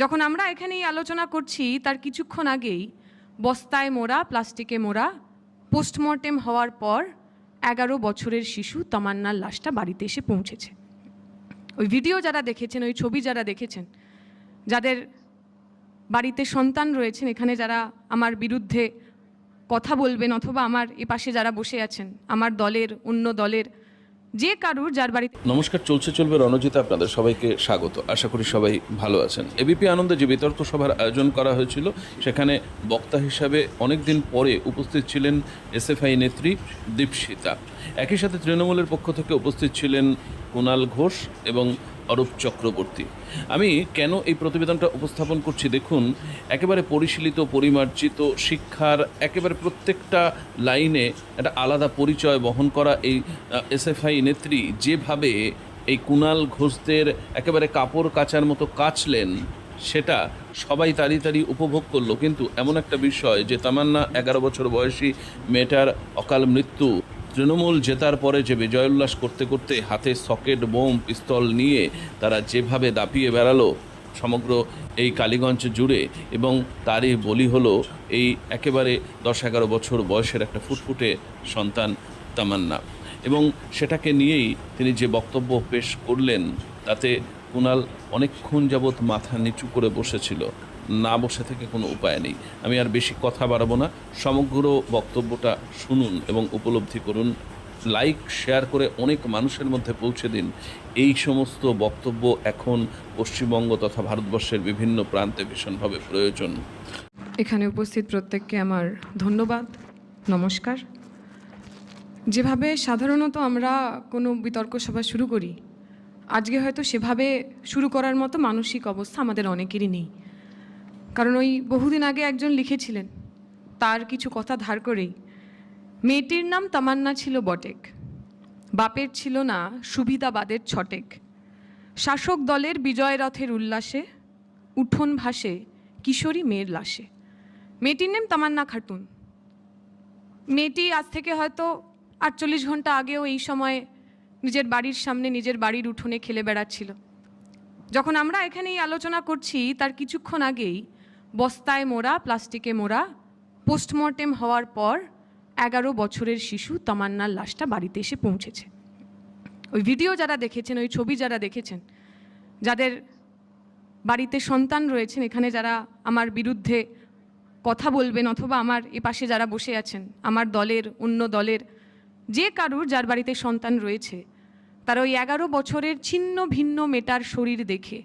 যখন আমরা এখানে এই আলোচনা করছি, তার কিছুক্ষণ আগেই বস্তায় মোড়া, প্লাস্টিকে মোড়া, পোস্টমর্টেম হওয়ার পর এগারো বছরের শিশু তমান্নার লাশটা বাড়িতে এসে পৌঁছেছে। ওই ভিডিও যারা দেখেছেন, ওই ছবি যারা দেখেছেন, যাদের বাড়িতে সন্তান রয়েছেন, এখানে যারা আমার বিরুদ্ধে কথা বলবেন অথবা আমার এ পাশে যারা বসে আছেন, আমার দলের অন্য দলের যে কারুর যার বাড়িতে নমস্কার, চলছে, চলবে রণজিৎ আপনাদের সবাইকে স্বাগত। আশা করি সবাই ভালো আছেন। এবিপি আনন্দে যে বিতর্ক সভার আয়োজন করা হয়েছিল, সেখানে বক্তা হিসাবে অনেক দিন পরে উপস্থিত ছিলেন এসএফআই নেত্রী দীপশিতা। একই সাথে তৃণমূলের পক্ষ থেকে উপস্থিত ছিলেন কুণাল ঘোষ এবং অরূপ চক্রবর্তী। আমি কেন এই প্রতিবেদনটা উপস্থাপন করছি? দেখুন, একেবারে পরিশীলিত, পরিমার্জিত শিক্ষার একেবারে প্রত্যেকটা লাইনে একটা আলাদা পরিচয় বহন করা এই এসএফআই নেত্রী যেভাবে এই কুণাল ঘোষদের একেবারে কাপড় কাচার মতো কাচলেন, সেটা সবাই তাড়ি তাড়ি উপভোগ করল। কিন্তু এমন একটা বিষয় যে তামান্না এগারো বছর বয়সী মেয়েটার অকাল মৃত্যু তৃণমূল জেতার পরে যে বিজয় উল্লাস করতে করতে হাতে সকেট, বোম, পিস্তল নিয়ে তারা যেভাবে দাপিয়ে বেড়ালো সমগ্র এই কালীগঞ্জ জুড়ে এবং তারই বলি হলো এই একেবারে দশ এগারো বছর বয়সের একটা ফুটফুটে সন্তান তামান্না। এবং সেটাকে নিয়েই তিনি যে বক্তব্য পেশ করলেন, তাতে কুণাল অনেকক্ষণ যাবৎ মাথা নিচু করে বসেছিল। না বসে থেকে কোনো উপায় নেই। আমি আর বেশি কথা বাড়াবো না। সমগ্র বক্তব্যটা শুনুন এবং উপলব্ধি করুন। লাইক, শেয়ার করে অনেক মানুষের মধ্যে পৌঁছে দিন। এই সমস্ত বক্তব্য এখন পশ্চিমবঙ্গ তথা ভারতবর্ষের বিভিন্ন প্রান্তে ভীষণভাবে প্রয়োজন। এখানে উপস্থিত প্রত্যেককে আমার ধন্যবাদ। নমস্কার। যেভাবে সাধারণত আমরা কোনো বিতর্ক সভা শুরু করি, আজকে হয়তো সেভাবে শুরু করার মতো মানসিক অবস্থা আমাদের অনেকেরই নেই। কারণ ওই বহুদিন আগে একজন লিখেছিলেন, তার কিছু কথা ধার করেই, মেয়েটির নাম তামান্না ছিল বটেক, বাপের ছিল না সুবিধাবাদের ছটেক, শাসক দলের বিজয় রথের উল্লাসে, উঠোন ভাসে কিশোরী মেয়ের লাশে, মেয়েটির নাম তামান্না খাতুন, মেয়েটি আজ থেকে হয়তো আটচল্লিশ ঘণ্টা আগেও এই সময় নিজের বাড়ির সামনে নিজের বাড়ির উঠোনে খেলে বেড়াচ্ছিল, যখন আমরা এখানে এই আলোচনা করছি, তার কিছুক্ষণ আগেই বস্তায় মোড়া, প্লাস্টিকে মোড়া, পোস্টমর্টেম হওয়ার পর এগারো বছরের শিশু তামান্নার লাশটা বাড়িতে এসে পৌঁছেছে। ওই ভিডিও যারা দেখেছেন, ওই ছবি যারা দেখেছেন, যাদের বাড়িতে সন্তান রয়েছেন, এখানে যারা আমার বিরুদ্ধে কথা বলবেন অথবা আমার এ পাশে যারা বসে আছেন, আমার দলের, অন্য দলের, যে কারুর যার বাড়িতে সন্তান রয়েছে, তারা ওই এগারো বছরের ছিন্ন ভিন্ন মেটার শরীর দেখে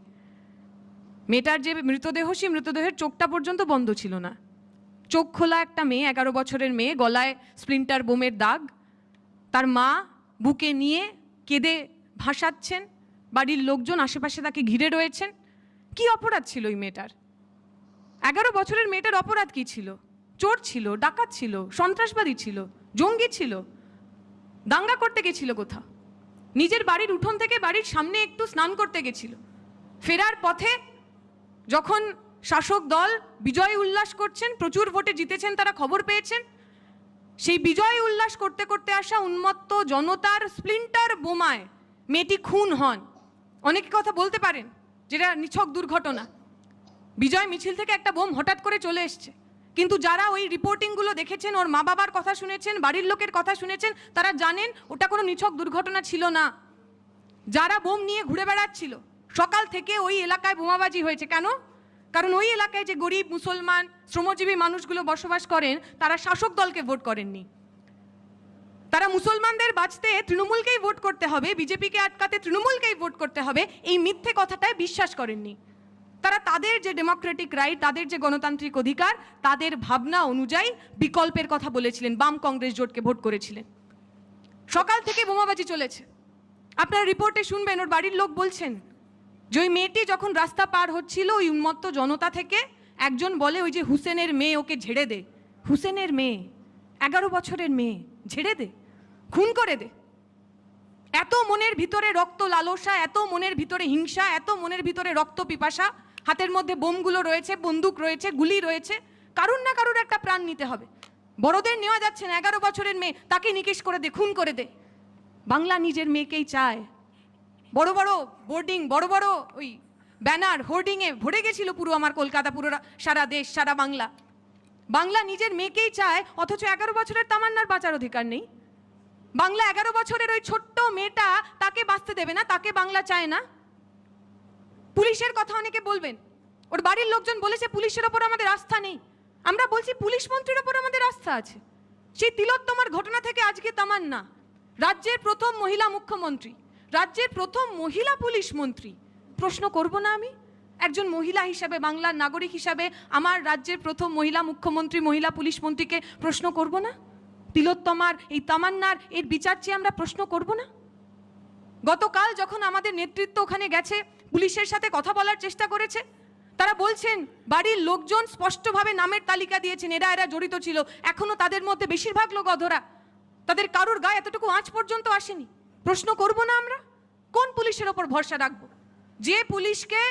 মেয়েটার যে মৃতদেহ, সেই মৃতদেহের চোখটা পর্যন্ত বন্ধ ছিল না। চোখ খোলা একটা মেয়ে, এগারো বছরের মেয়ে, গলায় স্প্লিন্টার বোমের দাগ। তার মা বুকে নিয়ে কেঁদে ভাসাচ্ছেন। বাড়ির লোকজন আশেপাশে তাকে ঘিরে রয়েছেন। কি অপরাধ ছিল ওই মেয়েটার? এগারো বছরের মেয়েটার অপরাধ কি ছিল? চোর ছিল, ডাকাত ছিল, সন্ত্রাসবাদী ছিল, জঙ্গি ছিল। দাঙ্গা করতে গেছিল কোথাও? নিজের বাড়ির উঠোন থেকে বাড়ির সামনে একটু স্নান করতে গেছিল। ফেরার পথে যখন শাসক দল বিজয় উল্লাস করছেন, প্রচুর ভোটে জিতেছেন, তারা খবর পেয়েছেন। সেই বিজয় উল্লাস করতে করতে আসা উন্মত্ত জনতার স্প্লিন্টার বোমায় মেয়েটি খুন হন। অনেকে কথা বলতে পারেন, যেটা নিছক দুর্ঘটনা। বিজয় মিছিল থেকে একটা বোম হঠাৎ করে চলে এসছে। কিন্তু যারা ওই রিপোর্টিংগুলো দেখেছেন, ওর মা বাবার কথা শুনেছেন, বাড়ির লোকের কথা শুনেছেন, তারা জানেন ওটা কোনো নিছক দুর্ঘটনা ছিল না। যারা বোম নিয়ে ঘুরে বেড়াচ্ছিল সকাল থেকে ওই এলাকায় বোমাবাজি হয়েছে। কেন? কারণ ওই এলাকায় যে গরিব, মুসলমান, শ্রমজীবী মানুষগুলো বসবাস করেন, তারা শাসক দলকে ভোট করেননি। তারা মুসলমানদের বাঁচতে তৃণমূলকেই ভোট করতে হবে, বিজেপিকে আটকাতে তৃণমূলকেই ভোট করতে হবে, এই মিথ্যে কথাটায় বিশ্বাস করেননি। তারা তাদের যে ডেমোক্রেটিক রাইট, তাদের যে গণতান্ত্রিক অধিকার, তাদের ভাবনা অনুযায়ী বিকল্পের কথা বলেছিলেন, বাম কংগ্রেস জোটকে ভোট করেছিলেন। সকাল থেকে বোমাবাজি চলেছে। আপনার রিপোর্টে শুনবেন, ওর বাড়ির লোক বলছেন যে ওই মেয়েটি যখন রাস্তা পার হচ্ছিল, ওই উন্মত্ত জনতা থেকে একজন বলে, ওই যে হুসেনের মেয়ে, ওকে ঝেড়ে দে। হুসেনের মেয়ে? এগারো বছরের মেয়ে? ঝেড়ে দে? খুন করে দে? এত মনের ভিতরে রক্ত লালসা, এত মনের ভিতরে হিংসা, এত মনের ভিতরে রক্ত পিপাসা, হাতের মধ্যে বোমগুলো রয়েছে, বন্দুক রয়েছে, গুলি রয়েছে, কারুর না কারুর একটা প্রাণ নিতে হবে। বড়দের নেওয়া যাচ্ছে না, এগারো বছরের মেয়ে, তাকে নিকেশ করে দে, খুন করে দে। বাংলা নিজের মেয়েকেই চায়। বড় বড় বোর্ডিং বড় বড় ওই ব্যানার হোর্ডিংয়ে ভরে গেছিল পুরো আমার কলকাতা, পুরো সারা দেশ, সারা বাংলা। বাংলা নিজের মেয়েকেই চায়, অথচ এগারো বছরের তামান্নার বাঁচার অধিকার নেই। বাংলা এগারো বছরের ওই ছোট্ট মেয়েটা তাকে বাঁচতে দেবে না, তাকে বাংলা চায় না। পুলিশের কথা অনেকে বলবেন। ওর বাড়ির লোকজন বলেছে, পুলিশের ওপর আমাদের আস্থা নেই। আমরা বলছি, পুলিশ মন্ত্রীর ওপর আমাদের আস্থা আছে। সেই তিলোত্তমার ঘটনা থেকে আজকে তামান্না। রাজ্যের প্রথম মহিলা মুখ্যমন্ত্রী। রাজ্যের প্রথম মহিলা পুলিশ মন্ত্রী। প্রশ্ন করব না আমি। একজন মহিলা হিসাবে, বাংলার নাগরিক হিসাবে আমার রাজ্যের প্রথম মহিলা মুখ্যমন্ত্রী, মহিলা পুলিশ মন্ত্রীকে প্রশ্ন করব না? তিলোত্তমার এই তামান্নার এর বিচার চেয়ে আমরা প্রশ্ন করব না? গতকাল যখন আমাদের নেতৃত্ব ওখানে গেছে, পুলিশের সাথে কথা বলার চেষ্টা করেছে, তারা বলছেন, বাড়ির লোকজন স্পষ্টভাবে নামের তালিকা দিয়েছেন, এরা এরা জড়িত ছিল এখনও তাদের মধ্যে বেশিরভাগ লোক অধরা। তাদের কারোর গায়ে এতটুকু আঁচ পর্যন্ত আসেনি। প্রশ্ন করব না আমরা? কোন পুলিশের ওপর ভরসা রাখব? যে পুলিশকে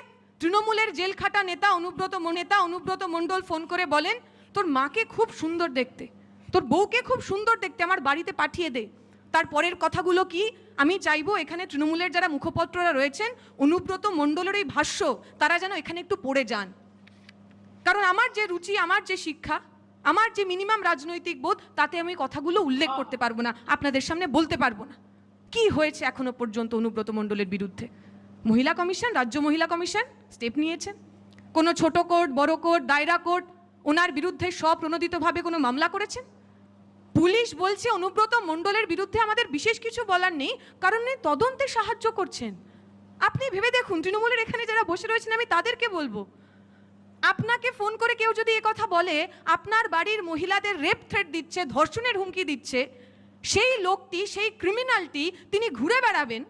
তৃণমূলের জেলখাটা নেতা অনুব্রত নেতা অনুব্রত মণ্ডল ফোন করে বলেন তোর মাকে খুব সুন্দর দেখতে। তোর বউকে খুব সুন্দর দেখতে আমার বাড়িতে পাঠিয়ে দে। তার পরের কথাগুলো কি? আমি চাইব এখানে তৃণমূলের যারা মুখপত্ররা রয়েছেন অনুব্রত মণ্ডলের এই ভাষ্য তারা যেন এখানে একটু পড়ে যান। কারণ আমার যে রুচি আমার যে শিক্ষা আমার যে মিনিমাম রাজনৈতিক বোধ তাতে আমি কথাগুলো উল্লেখ করতে পারব না আপনাদের সামনে বলতে পারব না। কি হয়েছে এখনও পর্যন্ত অনুব্রত মণ্ডলের বিরুদ্ধে? মহিলা কমিশন, রাজ্য মহিলা কমিশন স্টেপ নিয়েছেন। কোনো ছোট কোর্ট, বড় কোর্ট, দায়রা কোর্ট, ওনার বিরুদ্ধে স্বপ্রণোদিতভাবে কোনো মামলা করেছেন? পুলিশ বলছে অনুব্রত মণ্ডলের বিরুদ্ধে আমাদের বিশেষ কিছু বলার নেই, কারণ উনি তদন্তে সাহায্য করছেন। আপনি ভেবে দেখুন, তৃণমূলের এখানে যারা বসে রয়েছেন, আমি তাদেরকে বলব। আপনাকে ফোন করে কেউ যদি কথা বলে, আপনার বাড়ির মহিলাদের রেপ থ্রেট দিচ্ছে, ধর্ষণের হুমকি দিচ্ছে সেই লোকটি, সেই ক্রিমিনালটি তিনি ঘুরে বেড়াবেন।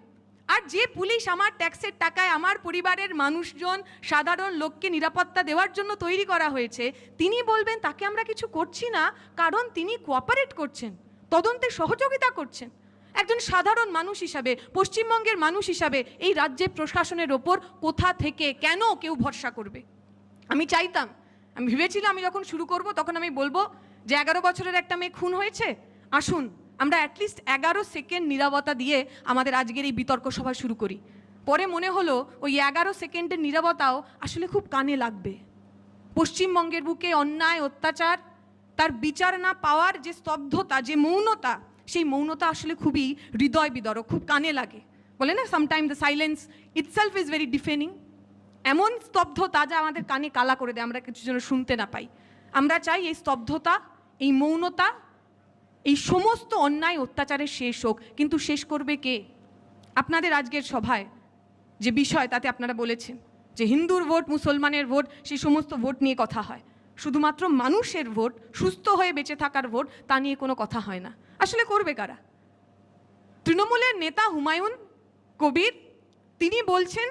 আর যে পুলিশ আমার ট্যাক্সের টাকায় আমার পরিবারের মানুষজন, সাধারণ লোককে নিরাপত্তা দেওয়ার জন্য তৈরি করা হয়েছে, তিনি বলবেন, তাকে আমরা কিছু করছি না, কারণ তিনি কোঅপারেট করছেন, তদন্তে সহযোগিতা করছেন। একজন সাধারণ মানুষ হিসাবে, পশ্চিমবঙ্গের মানুষ হিসাবে এই রাজ্যের প্রশাসনের ওপর কোথা থেকে কেন কেউ ভরসা করবে? আমি চাইতাম, আমি ভেবেছিলাম আমি যখন শুরু করব, তখন আমি বলব, যে এগারো বছরের একটা মেয়ে খুন হয়েছে, আসুন আমরা অ্যাটলিস্ট এগারো সেকেন্ড নিরাপত্তা দিয়ে আমাদের আজকের এই বিতর্ক সভা শুরু করি। পরে মনে হলো, ওই এগারো সেকেন্ডের নিরাপত্তাও আসলে খুব কানে লাগবে। পশ্চিমবঙ্গের বুকে অন্যায়, অত্যাচার, তার বিচার না পাওয়ার যে স্তব্ধতা, যে মৌনতা, সেই মৌনতা আসলে খুবই হৃদয় বিদরক, খুব কানে লাগে। বলে না sometime the silence itself is very deafening এমন স্তব্ধতা যা আমাদের কানে কালা করে দেয়, আমরা কিছু যেন শুনতে না পাই। আমরা চাই এই স্তব্ধতা, এই মৌনতা এই সমস্ত অন্যায় অত্যাচারের শেষ হোক, কিন্তু শেষ করবে কে? আপনাদের আজকের সভায় যে বিষয় তাতে আপনারা বলেছেন যে হিন্দুর ভোট, মুসলমানের ভোট, সেই সমস্ত ভোট নিয়ে কথা হয়। শুধুমাত্র মানুষের ভোট, সুস্থ হয়ে বেঁচে থাকার ভোট, তা নিয়ে কোনো কথা হয় না। আসলে করবে কারা? তৃণমূলের নেতা হুমায়ুন কবির, তিনি বলছেন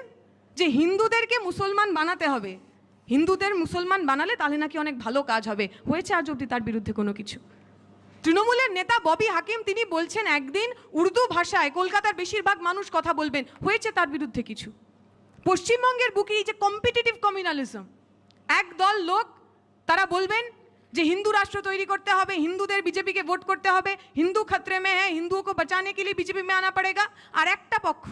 যে হিন্দুদেরকে মুসলমান বানাতে হবে। হিন্দুদের মুসলমান বানালে তাহলে নাকি অনেক ভালো কাজ হবে। হয়েছে আজ অবধি তার বিরুদ্ধে কোনো কিছু। তৃণমূলের নেতা ববি হাকিম, তিনি বলছেন, একদিন উর্দু ভাষায় কলকাতার বেশিরভাগ মানুষ কথা বলবেন। হয়েছে তার বিরুদ্ধে কিছু? পশ্চিমবঙ্গের বুকে এই যে কম্পিটিটিভ কমিউনালিজম এক দল লোক, তারা বলবেন যে হিন্দু রাষ্ট্র তৈরি করতে হবে, হিন্দুদের বিজেপিকে ভোট করতে হবে, হিন্দু খতরে মে হ্যাঁ হিন্দুও কো বাঁচানে কে লিয়ে বিজেপি মে আনা পড়েগা। আর একটা পক্ষ,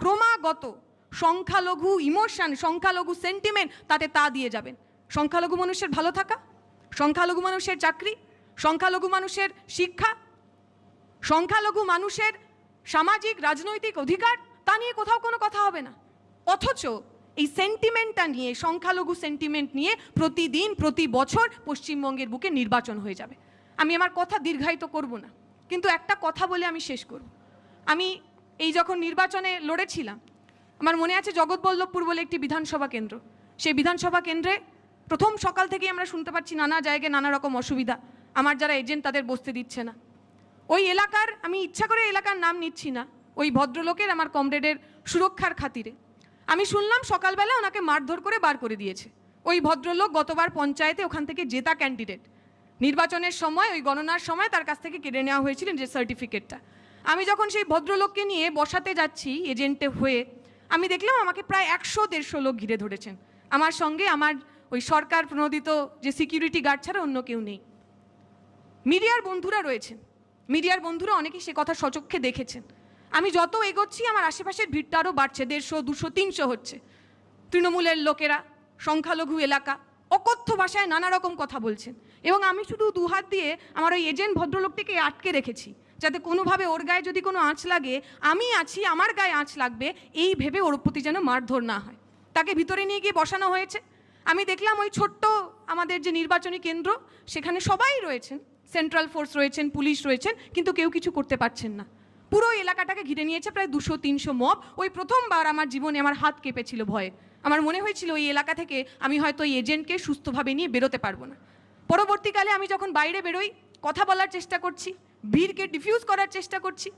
ক্রমাগত সংখ্যালঘু ইমোশন সংখ্যালঘু সেন্টিমেন্ট তাতে তা দিয়ে যাবেন। সংখ্যালঘু মানুষের ভালো থাকা, সংখ্যালঘু মানুষের চাকরি সংখ্যালঘু মানুষের শিক্ষা, সংখ্যালঘু মানুষের সামাজিক, রাজনৈতিক অধিকার, তা নিয়ে কোথাও কোনো কথা হবে না। অথচ এই সেন্টিমেন্টটা নিয়ে, সংখ্যালঘু সেন্টিমেন্ট নিয়ে প্রতিদিন, প্রতি বছর পশ্চিমবঙ্গের বুকে নির্বাচন হয়ে যাবে। আমি আমার কথা দীর্ঘায়িত করব না, কিন্তু একটা কথা বলে আমি শেষ করব। আমি এই যখন নির্বাচনে লড়েছিলাম, আমার মনে আছে জগৎবল্লভপুর বলে একটি বিধানসভা কেন্দ্র। সেই বিধানসভা কেন্দ্রে প্রথম সকাল থেকেই আমরা শুনতে পাচ্ছি নানা জায়গায় নানা রকম অসুবিধা। আমার যারা এজেন্ট তাদের বসতে দিচ্ছে না। ওই এলাকার, আমি ইচ্ছা করে এলাকার নাম নিচ্ছি না। ওই ভদ্রলোকের আমার কমরেডের সুরক্ষার খাতিরে। আমি শুনলাম সকালবেলা ওনাকে মারধর করে বার করে দিয়েছে। ওই ভদ্রলোক গতবার পঞ্চায়েতে ওখান থেকে জেতা ক্যান্ডিডেট নির্বাচনের সময়, ওই গণনার সময় তার কাছ থেকে কেড়ে নেওয়া হয়েছিল যে সার্টিফিকেটটা আমি যখন সেই ভদ্রলোককে নিয়ে বসাতে যাচ্ছি এজেন্টে হয়ে, আমি দেখলাম আমাকে প্রায় একশো দেড়শো লোক ঘিরে ধরেছেন। আমার সঙ্গে আমার ওই সরকার প্রণোদিত যে সিকিউরিটি গার্ড ছাড়া অন্য কেউ নেই। মিডিয়ার বন্ধুরা রয়েছেন। মিডিয়ার বন্ধুরা অনেকেই সে কথা সচক্ষে দেখেছেন। আমি যত এগোচ্ছি, আমার আশেপাশের ভিড়টা আরও বাড়ছে। দেড়শো, দুশো, তিনশো হচ্ছে। তৃণমূলের লোকেরা, সংখ্যালঘু এলাকা, অকথ্য ভাষায় নানা রকম কথা বলছেন। এবং আমি শুধু দুহাত দিয়ে আমার ওই এজেন্ট ভদ্রলোকটিকে আটকে রেখেছি, যাতে কোনোভাবে ওর গায়ে যদি কোনো আঁচ লাগে, আমি আছি, আমার গায়ে আঁচ লাগবে, এই ভেবে ওর প্রতি যেন মারধর না হয়। তাকে ভিতরে নিয়ে গিয়ে বসানো হয়েছে। আমি দেখলাম ওই ছোট্ট আমাদের যে নির্বাচনী কেন্দ্র, সেখানে সবাই রয়েছেন। সেন্ট্রাল ফোর্স রয়েছেন পুলিশ রয়েছেন, কিন্তু কেউ কিছু করতে পারছেন না। পুরো এলাকাটাকে ঘিরে নিয়েছে প্রায় দুশো, তিনশো মব ওই প্রথমবার আমার জীবনে আমার হাত কেঁপেছিল ভয়ে। আমার মনে হয়েছিল ওই এলাকা থেকে আমি হয়তো ওই এজেন্টকে সুস্থভাবে নিয়ে বেরোতে পারব না। পরবর্তীকালে আমি যখন বাইরে বেরোই, কথা বলার চেষ্টা করছি, ভিড়কে ডিফিউজ করার চেষ্টা করছি।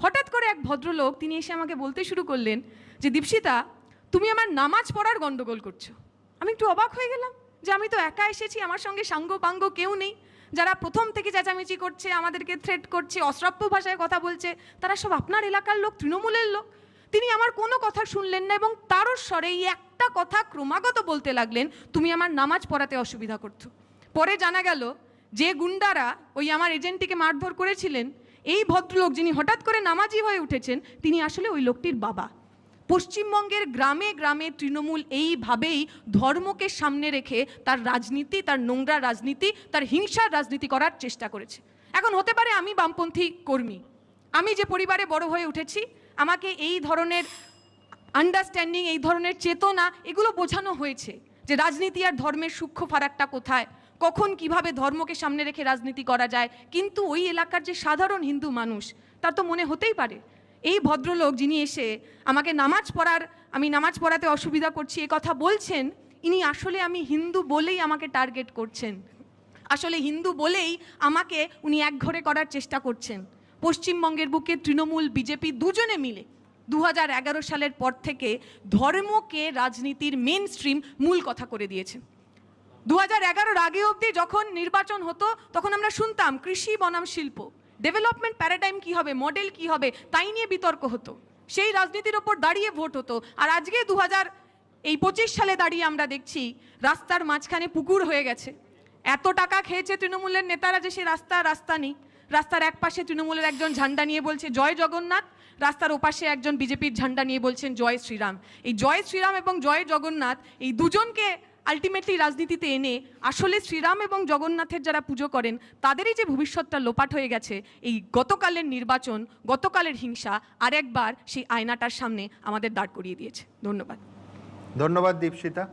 হঠাৎ করে এক ভদ্রলোক, তিনি এসে আমাকে বলতে শুরু করলেন যে, দীপশিতা, তুমি আমার নামাজ পড়ার গন্ডগোল করছ। আমি একটু অবাক হয়ে গেলাম যে আমি তো একা এসেছি, আমার সঙ্গে সাঙ্গ পাঙ্গ কেউ নেই। যারা প্রথম থেকে চেঁচামেচি করছে, আমাদেরকে থ্রেট করছে, অশ্রাব্য ভাষায় কথা বলছে, তারা সব আপনার এলাকার লোক, তৃণমূলের লোক। তিনি আমার কোনো কথা শুনলেন না এবং তারও স্বরে এই একটা কথা ক্রমাগত বলতে লাগলেন, তুমি আমার নামাজ পড়াতে অসুবিধা করছ। পরে জানা গেল, যে গুন্ডারা ওই আমার এজেন্টটিকে মারধর করেছিলেন, এই ভদ্রলোক যিনি হঠাৎ করে নামাজি হয়ে উঠেছেন, তিনি আসলে ওই লোকটির বাবা। পশ্চিমবঙ্গের গ্রামে গ্রামে তৃণমূল এইভাবেই ধর্মকে সামনে রেখে তার রাজনীতি, তার নোংরা রাজনীতি, তার হিংসার রাজনীতি করার চেষ্টা করেছে। এখন হতে পারে আমি বামপন্থী কর্মী। আমি যে পরিবারে বড় হয়ে উঠেছি, আমাকে এই ধরনের আন্ডারস্ট্যান্ডিং এই ধরনের চেতনা, এগুলো বোঝানো হয়েছে যে রাজনীতি আর ধর্মের সূক্ষ্ম ফারাকটা কোথায়, কখন কীভাবে ধর্মকে সামনে রেখে রাজনীতি করা যায়। কিন্তু ওই এলাকার যে সাধারণ হিন্দু মানুষ, তার তো মনে হতেই পারে এই ভদ্রলোক যিনি এসে আমাকে নামাজ পড়ার, আমি নামাজ পড়াতে অসুবিধা করছি, এ কথা বলছেন, ইনি আসলে আমি হিন্দু বলেই আমাকে টার্গেট করছেন। আসলে হিন্দু বলেই আমাকে উনি একঘরে করার চেষ্টা করছেন। পশ্চিমবঙ্গের বুকে তৃণমূল, বিজেপি দুজনে মিলে দু হাজার এগারো সালের পর থেকে ধর্মকে রাজনীতির মেন স্ট্রিম মূল কথা করে দিয়েছেন। দু হাজার এগারোর আগে অবধি যখন নির্বাচন হতো, তখন আমরা শুনতাম কৃষি বনাম শিল্প। ডেভেলপমেন্ট প্যারাডাইম কি হবে? মডেল কি হবে? তাই নিয়ে বিতর্ক হতো। সেই রাজনীতির ওপর দাঁড়িয়ে ভোট হতো। আর আজকে দু হাজার এই পঁচিশ সালে দাঁড়িয়ে আমরা দেখছি, রাস্তার মাঝখানে পুকুর হয়ে গেছে। এত টাকা খেয়েছে তৃণমূলের নেতারা যে সে রাস্তা রাস্তা নেই। রাস্তার এক পাশে তৃণমূলের একজন ঝান্ডা নিয়ে বলছে, জয় জগন্নাথ। রাস্তার ওপাশে একজন বিজেপির ঝান্ডা নিয়ে বলছেন, জয় শ্রীরাম। এই জয় শ্রীরাম এবং জয় জগন্নাথ এই দুজনকে আলটিমেটলি রাজনীতিতে এনে আসলে শ্রীরাম এবং জগন্নাথের যারা পুজো করেন, তাদেরই যে ভবিষ্যৎটা লোপাট হয়ে গেছে, এই গতকালের নির্বাচন, গতকালের হিংসা, আরেকবার সেই আয়নাটার সামনে আমাদের দাঁড় করিয়ে দিয়েছে। ধন্যবাদ। ধন্যবাদ দীপশিতা।